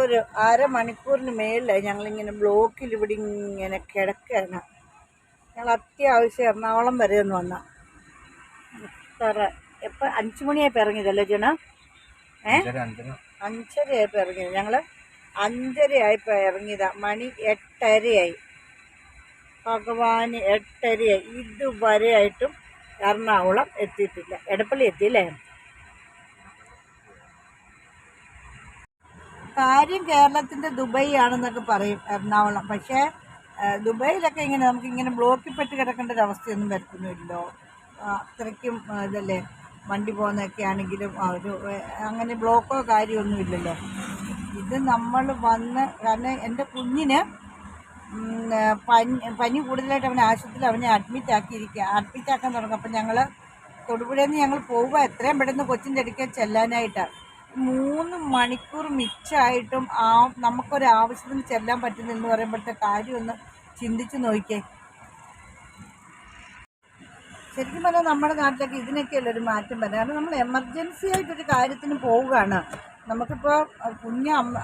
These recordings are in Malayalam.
ഒരു അരമണിക്കൂറിന് മേളിലായി ഞങ്ങളിങ്ങനെ ബ്ലോക്കിൽ ഇവിടെ ഇങ്ങനെ കിടക്കുകയാണ്. ഞങ്ങൾ അത്യാവശ്യം എറണാകുളം വരെ ഒന്ന് വന്ന. എത്ര എപ്പോൾ അഞ്ച് മണിയായപ്പോൾ ഇറങ്ങിയതല്ലേ ജന ഏ? അഞ്ചരയായപ്പോൾ ഇറങ്ങിയത്. ഞങ്ങൾ അഞ്ചരയായപ്പോൾ ഇറങ്ങിയതാ. മണി എട്ടരയായി. ഭഗവാന് എട്ടരയായി. ഇതുവരെയായിട്ടും എറണാകുളം എത്തിയിട്ടില്ല. എടപ്പള്ളി എത്തിയില്ലേ? കാര്യം കേരളത്തിന്റെ ദുബൈ ആണെന്നൊക്കെ പറയും എറണാകുളം. പക്ഷേ ദുബൈയിലൊക്കെ ഇങ്ങനെ നമുക്ക് ഇങ്ങനെ ബ്ലോക്കിൽപ്പെട്ട് കിടക്കേണ്ട ഒരു അവസ്ഥയൊന്നും വരുത്തുന്നില്ലല്ലോ. അത്രയ്ക്കും ഇതല്ലേ? വണ്ടി പോകുന്നതൊക്കെ ആണെങ്കിലും ഒരു അങ്ങനെ ബ്ലോക്കോ കാര്യമൊന്നും ഇല്ലല്ലോ. ഇത് നമ്മൾ വന്ന് കാരണം എന്റെ കുഞ്ഞിന് പനി പനി കൂടുതലായിട്ട് അവനെ ആശുപത്രിയിൽ അവനെ അഡ്മിറ്റ് ആക്കിയിരിക്കുക അഡ്മിറ്റ് ആക്കാൻ തുടങ്ങും. അപ്പം ഞങ്ങൾ തൊടുപുഴയിൽ നിന്ന് ഞങ്ങൾ പോവുക. എത്രയും പെട്ടെന്ന് കൊച്ചിന്റെ അടുക്കൽ ചെല്ലാനായിട്ടാണ്. മൂന്ന് മണിക്കൂർ മിച്ചായിട്ടും ആ നമുക്കൊരാവശ്യത്തിന് ചെല്ലാൻ പറ്റുന്നില്ലെന്ന് പറയുമ്പോഴത്തെ കാര്യം ഒന്ന് ചിന്തിച്ച് നോക്കിയേ. ശരിക്കും പറഞ്ഞാൽ നമ്മുടെ നാട്ടിലൊക്കെ ഇതിനൊക്കെയുള്ള ഒരു മാറ്റം വരാം. കാരണം നമ്മൾ എമർജൻസി ആയിട്ടൊരു കാര്യത്തിന് പോവുകയാണ്. നമുക്കിപ്പോൾ കുഞ്ഞ് അമ്മ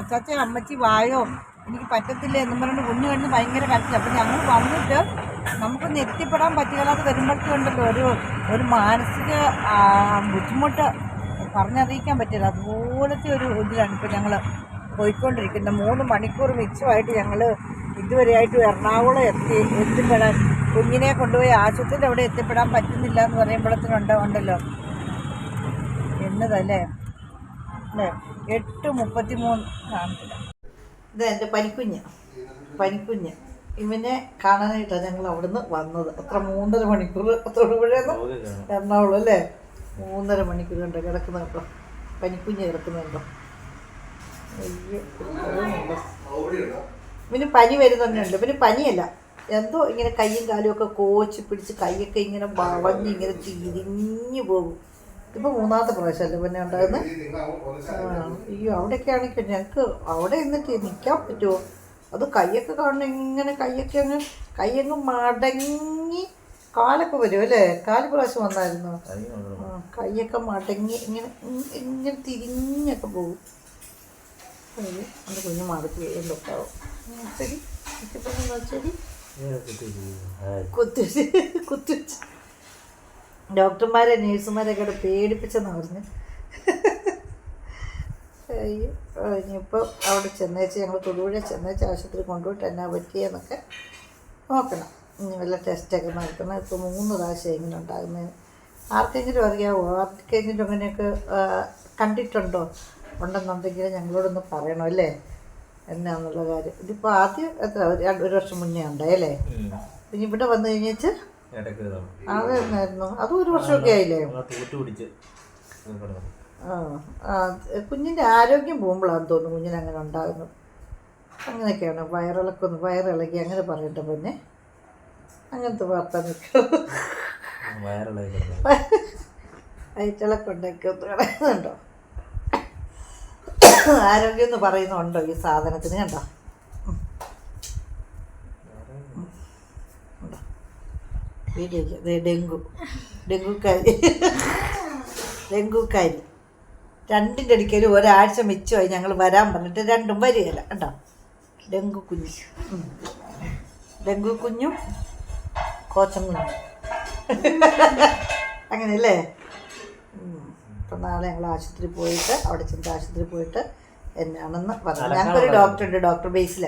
അച്ചാച്ച അമ്മച്ചി വായോ? എനിക്ക് പറ്റത്തില്ല എന്നും പറഞ്ഞിട്ട് കുഞ്ഞു കിടന്ന് ഭയങ്കര കരച്ചില്ല അപ്പം ഞങ്ങൾ വന്നിട്ട് നമുക്കൊന്ന് എത്തിപ്പെടാൻ പറ്റുകയില്ലാതെ വരുമ്പോഴത്തേക്കുണ്ടല്ലോ ഒരു ഒരു മാനസിക ബുദ്ധിമുട്ട്. പറഞ്ഞറിയിക്കാൻ പറ്റില്ല. അതുപോലത്തെ ഒരു ഇതിലാണ് ഇപ്പോൾ ഞങ്ങൾ പോയിക്കൊണ്ടിരിക്കുന്നത്. മൂന്ന് മണിക്കൂർ മിച്ചമായിട്ട് ഞങ്ങൾ ഇതുവരെയായിട്ട് എറണാകുളം എത്തി എത്തിപ്പെടാൻ കുഞ്ഞിനെ കൊണ്ടുപോയി ആശുപത്രിയിൽ അവിടെ എത്തിപ്പെടാൻ പറ്റുന്നില്ല എന്ന് പറയുമ്പോഴത്തേനുണ്ട് ഉണ്ടല്ലോ. എന്നതല്ലേ? അല്ലേ? എട്ട് മുപ്പത്തി മൂന്ന് കാണത്തില്ല ഇത് എന്റെ പനിക്കുഞ്ഞ് പനിക്കുഞ്ഞ്. ഇവനെ കാണാനായിട്ടാണ് ഞങ്ങൾ അവിടുന്ന് വന്നത്. അത്ര മൂന്നര മണിക്കൂർ തൊടുപുഴന്ന് എറണാകുളം അല്ലേ? മൂന്നര മണിക്കൂർ കണ്ടോ കിടക്കുന്നുണ്ടോ പനിക്കുഞ്ഞ് കിടക്കുന്നുണ്ടോ. ഇവന് പനി വരുന്നുണ്ട് ഇവന് പനിയല്ല. എന്തോ ഇങ്ങനെ കൈയും കാലും ഒക്കെ കോച്ച് പിടിച്ച് കൈയൊക്കെ ഇങ്ങനെ വളഞ്ഞ് ഇങ്ങനെ തിരിഞ്ഞു പോകും. ഇപ്പൊ മൂന്നാമത്തെ പ്രാവശ്യമല്ലേ പിന്നെ ഉണ്ടായിരുന്നു അയ്യോ അവിടെയൊക്കെ ആണെങ്കിൽ ഞങ്ങൾക്ക് അവിടെ എന്നിട്ട് നിൽക്കാൻ പറ്റുമോ അത് കൈയൊക്കെ കാണണം ഇങ്ങനെ കൈയൊക്കെ അങ്ങ് കൈയങ്ങ് മടങ്ങി കാലൊക്കെ വരും അല്ലേ? കാൽ പ്രാവശ്യം വന്നായിരുന്നു. കൈയൊക്കെ മടങ്ങി ഇങ്ങനെ ഇങ്ങനെ തിരിഞ്ഞൊക്കെ പോകും. അത് കുഞ്ഞു മടക്കി എന്തൊക്കെയാവും ശരി. ശരി? കുത്തി കുത്തി വെച്ച് ഡോക്ടർമാരെ നേഴ്സുമാരൊക്കെ കൂടെ പേടിപ്പിച്ചെന്ന് പറഞ്ഞ്. ഇനിയിപ്പോൾ അവിടെ ചെന്നേച്ച് ഞങ്ങൾ തൊടുപുഴ ചെന്നേച്ച് ആശുപത്രി കൊണ്ടുപോയിട്ട് എന്നാ പറ്റിയെന്നൊക്കെ നോക്കണം. വല്ല ടെസ്റ്റൊക്കെ നടത്തണം ഇപ്പോൾ മൂന്ന് പ്രാവശ്യം ഇങ്ങനെ ഉണ്ടാകുന്നത്. ആർക്കെങ്കിലും അറിയാമോ ആർക്കെങ്കിലും അങ്ങനെയൊക്കെ കണ്ടിട്ടുണ്ടോ? ഉണ്ടെന്നുണ്ടെങ്കിൽ ഞങ്ങളോടൊന്ന് പറയണം അല്ലേ? എന്നാന്നുള്ള കാര്യം. ഇതിപ്പോൾ ആദ്യം എത്ര ഒരു വർഷം മുന്നേ ഉണ്ടായല്ലേ പിന്നെ ഇവിടെ വന്നു കഴിഞ്ഞേച്ച് ഇടയ്ക്ക് അതെന്നായിരുന്നു അതും ഒരു വർഷമൊക്കെ ആയില്ലേ? ആ ആ കുഞ്ഞിന്റെ ആരോഗ്യം പോകുമ്പോഴാന്ന് തോന്നുന്നു കുഞ്ഞിനങ്ങനെ ഉണ്ടാകുന്നു ഉണ്ടാകുന്നത്. അങ്ങനെയൊക്കെയാണ് വയറിളക്കൊന്ന് വയറിളക്കി അങ്ങനെ പറയട്ടെ പിന്നെ. അങ്ങനത്തെ വാർത്ത. വയറ്റിളക്കൊണ്ടൊക്കെ ഒന്ന് കിടക്കുന്നുണ്ടോ ആരോഗ്യം എന്ന് പറയുന്നുണ്ടോ ഈ സാധനത്തിന് കണ്ടോ ഡെങ്കു ഡെങ്കുക്കാരി ഡെങ്കുക്കാരി രണ്ടിന്റെ അടിക്കലും ഒരാഴ്ച മിച്ചമായി ഞങ്ങൾ വരാൻ പറഞ്ഞിട്ട് രണ്ടും വരികയില്ല കേട്ടോ ഡെങ്കു കുഞ്ഞു ഡെങ്കു കുഞ്ഞും കുഞ്ഞും അങ്ങനെയല്ലേ? അപ്പം നാളെ ഞങ്ങൾ ആശുപത്രി പോയിട്ട് അവിടെ ചെന്ന് ആശുപത്രി പോയിട്ട് എന്നാണെന്ന് പറഞ്ഞു. ഞങ്ങൾക്കൊരു ഡോക്ടർ ഉണ്ട് ഡോക്ടർ ബേസിൽ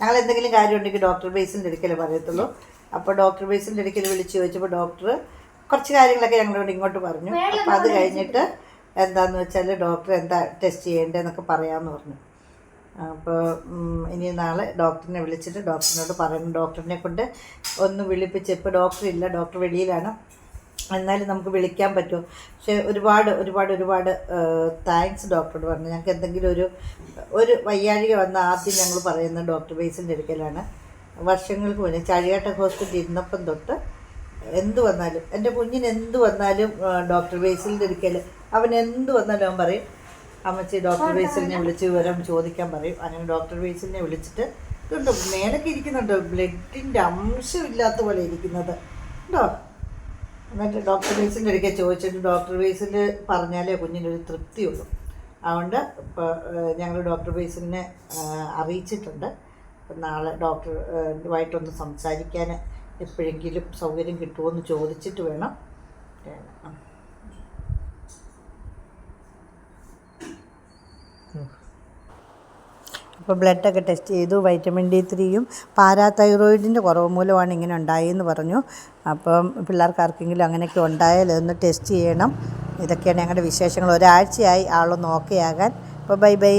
ഞങ്ങൾ എന്തെങ്കിലും കാര്യം ഉണ്ടെങ്കിൽ ഡോക്ടർ ബേസിന്റെ അടുക്കലേ പറയത്തുള്ളൂ. അപ്പോൾ ഡോക്ടർ ബേസിന്റെ അടുക്കൽ വിളിച്ച് ചോദിച്ചപ്പോൾ ഡോക്ടർ കുറച്ച് കാര്യങ്ങളൊക്കെ ഞങ്ങളോട് ഇങ്ങോട്ട് പറഞ്ഞു. അപ്പോൾ അത് കഴിഞ്ഞിട്ട് എന്താണെന്ന് വെച്ചാൽ ഡോക്ടർ എന്താ ടെസ്റ്റ് ചെയ്യേണ്ടതെന്നൊക്കെ പറയാമെന്ന് പറഞ്ഞു. അപ്പോൾ ഇനി നാളെ ഡോക്ടറിനെ വിളിച്ചിട്ട് ഡോക്ടറിനോട് പറയണം. ഡോക്ടറിനെ കൊണ്ട് ഒന്ന് വിളിപ്പിച്ച് ഇപ്പോൾ ഡോക്ടർ ഇല്ല ഡോക്ടർ വെളിയിലാണ്. എന്നാലും നമുക്ക് വിളിക്കാൻ പറ്റുമോ പക്ഷേ ഒരുപാട് ഒരുപാട് ഒരുപാട് താങ്ക്സ് ഡോക്ടറോട് പറഞ്ഞു. ഞങ്ങൾക്ക് എന്തെങ്കിലും ഒരു ഒരു വയ്യാഴിക വന്ന ആദ്യം ഞങ്ങൾ പറയുന്നത് ഡോക്ടർ ബേസിന്റെ അടുക്കലാണ്. വർഷങ്ങൾക്ക് മുന്നേ ചാഴിയാട്ട ഹോസ്പിറ്റലിൽ ഇരുന്നപ്പം തൊട്ട് എന്ത് വന്നാലും എന്റെ കുഞ്ഞിന് എന്ത് വന്നാലും ഡോക്ടർ ബേസിന്റെ അടുക്കൽ അവൻ എന്ത് വന്നാലും അവൻ പറയും അമ്മച്ചി ഡോക്ടർ ബേസിലിനെ വിളിച്ച് വിവരം ചോദിക്കാൻ പറയും. അങ്ങനെ ഡോക്ടർ ബേസിലിനെ വിളിച്ചിട്ട് ഇതുണ്ട് മേലൊക്കെ ഇരിക്കുന്നുണ്ട്. ബ്ലഡിന്റെ അംശമില്ലാത്ത പോലെ ഇരിക്കുന്നത്. ഉണ്ടോ? എന്നിട്ട് ഡോക്ടർ ബേസിന്റെ ഒരിക്കൽ ചോദിച്ചിട്ട് ഡോക്ടർ ബേസിൽ പറഞ്ഞാലേ കുഞ്ഞിനൊരു തൃപ്തിയുള്ളൂ. അതുകൊണ്ട് ഇപ്പോൾ ഞങ്ങൾ ഡോക്ടർ ബേസിനെ അറിയിച്ചിട്ടുണ്ട്. നാളെ നാളെ ഡോക്ടറുമായിട്ടൊന്ന് സംസാരിക്കാൻ എപ്പോഴെങ്കിലും സൗകര്യം കിട്ടുമോ എന്ന് ചോദിച്ചിട്ട് വേണം. അപ്പോൾ ബ്ലഡൊക്കെ ടെസ്റ്റ് ചെയ്തു വൈറ്റമിൻ ഡി ത്രീയും പാരാതൈറോയിഡിന്റെ കുറവ് മൂലമാണ് ഇങ്ങനെ ഉണ്ടായെന്ന് പറഞ്ഞു. അപ്പം പിള്ളേർക്ക് ആർക്കെങ്കിലും അങ്ങനെയൊക്കെ ഉണ്ടായാൽ അതൊന്ന് ടെസ്റ്റ് ചെയ്യണം. ഇതൊക്കെയാണ് ഞങ്ങളുടെ വിശേഷങ്ങൾ. ഒരാഴ്ചയായി ആളൊന്ന് ഓക്കെ ആകാൻ അപ്പോൾ ബൈ ബൈ.